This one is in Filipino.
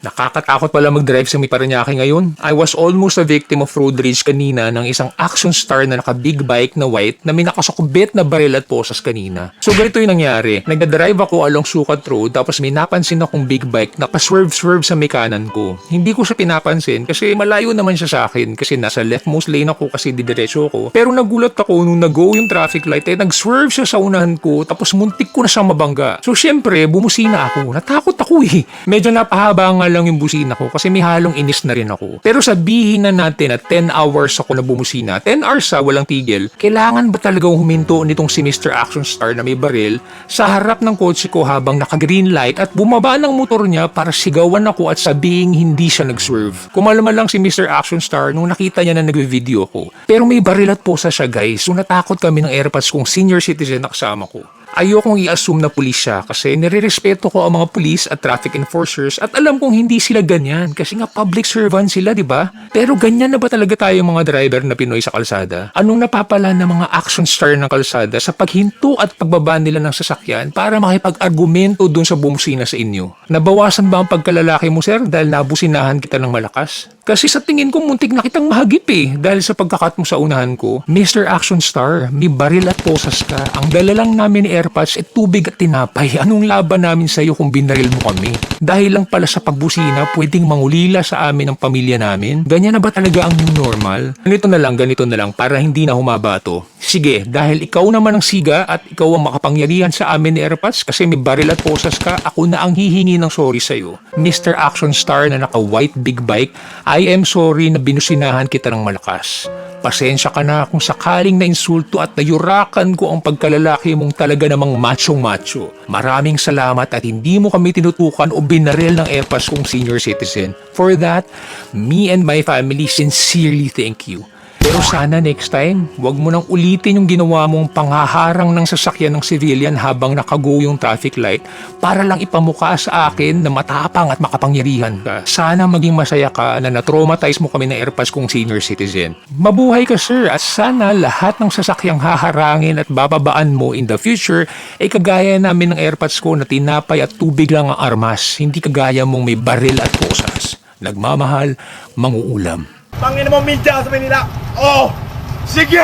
Nakakatakot pala mag-drive sa may ngayon. I was almost a victim of road rage kanina ng isang action star na naka-big bike na white na may nakasukbit na baril at posas kanina. So ganito yung nangyari. Nagda-drive ako along Sukat Road tapos may napansin akong big bike na pa-swerve-swerve sa may kanan ko. Hindi ko siya pinapansin kasi malayo naman siya sa akin kasi nasa leftmost lane ako kasi didiretso ko. Pero nagulat ako nung nag-go yung traffic light eh nag-swerve siya sa unahan ko tapos muntik ko na siyang mabangga. So syempre bumusina ako. Natakot ako eh. Medyo napahaba nga lang yung busina ko kasi may halong inis na rin ako. Pero sabihin na natin na 10 hours ako na bumusina, 10 hours sa walang tigil, kailangan ba talagang huminto nitong si Mr. Action Star na may baril sa harap ng kotse ko habang naka-green light at bumaba ng motor niya para sigawan ako at sabihing hindi siya nag-swerve. Kumalma lang si Mr. Action Star nung nakita niya na nagve-video ko. Pero may baril at posa siya guys, so natakot kami ng airpads kong senior citizen na kasama ko. Ayokong i-assume na pulis siya kasi nire-respeto ko ang mga pulis at traffic enforcers at alam kong hindi sila ganyan kasi nga public servant sila, di ba? Pero ganyan na ba talaga tayo mga driver na Pinoy sa kalsada? Anong napapala ng mga action star ng kalsada sa paghinto at pagbaba nila ng sasakyan para makipag-argumento dun sa bumusina sa inyo? Nabawasan ba ang pagkalalaki mo, sir, dahil nabusinahan kita ng malakas? Kasi sa tingin ko muntik na kitang mahagip eh dahil sa pagkakat mo sa unahan ko. Mr. Action Star, may baril at posas ka. Ang dala lang namin ni Airpods ay tubig at tinapay. Anong laban namin sa iyo kung binaril mo kami? Dahil lang pala sa pagbusina, pwedeng mangulila sa amin ang pamilya namin. Ganyan na ba talaga ang new normal? Ganito na lang, ganito na lang para hindi na humaba to. Sige, dahil ikaw naman ang siga at ikaw ang makapangyarihan sa amin ni Airpods kasi may baril at posas ka, ako na ang hihingi ng sorry sa iyo. Mr. Action Star na naka-white big bike, I am sorry na binusinahan kita ng malakas. Pasensya ka na kung sakaling na-insulto at nayurakan ko ang pagkalalaki mong talaga namang machong-macho. Maraming salamat at hindi mo kami tinutukan o binaril ng Airpads kong senior citizen. For that, me and my family sincerely thank you. Pero sana next time, wag mo nang ulitin yung ginawa mong panghaharang ng sasakyan ng civilian habang nakago yung traffic light para lang ipamukha sa akin na matapang at makapangyarihan ka. Sana maging masaya ka na na-traumatize mo kami ng airpass kong senior citizen. Mabuhay ka sir at sana lahat ng sasakyang haharangin at bababaan mo in the future ay kagaya namin ng airpads ko na tinapay at tubig lang ang armas, hindi kagaya mong may baril at posas. Nagmamahal, manguulam. Tangin mo, media sa Manila. Oh! Sige!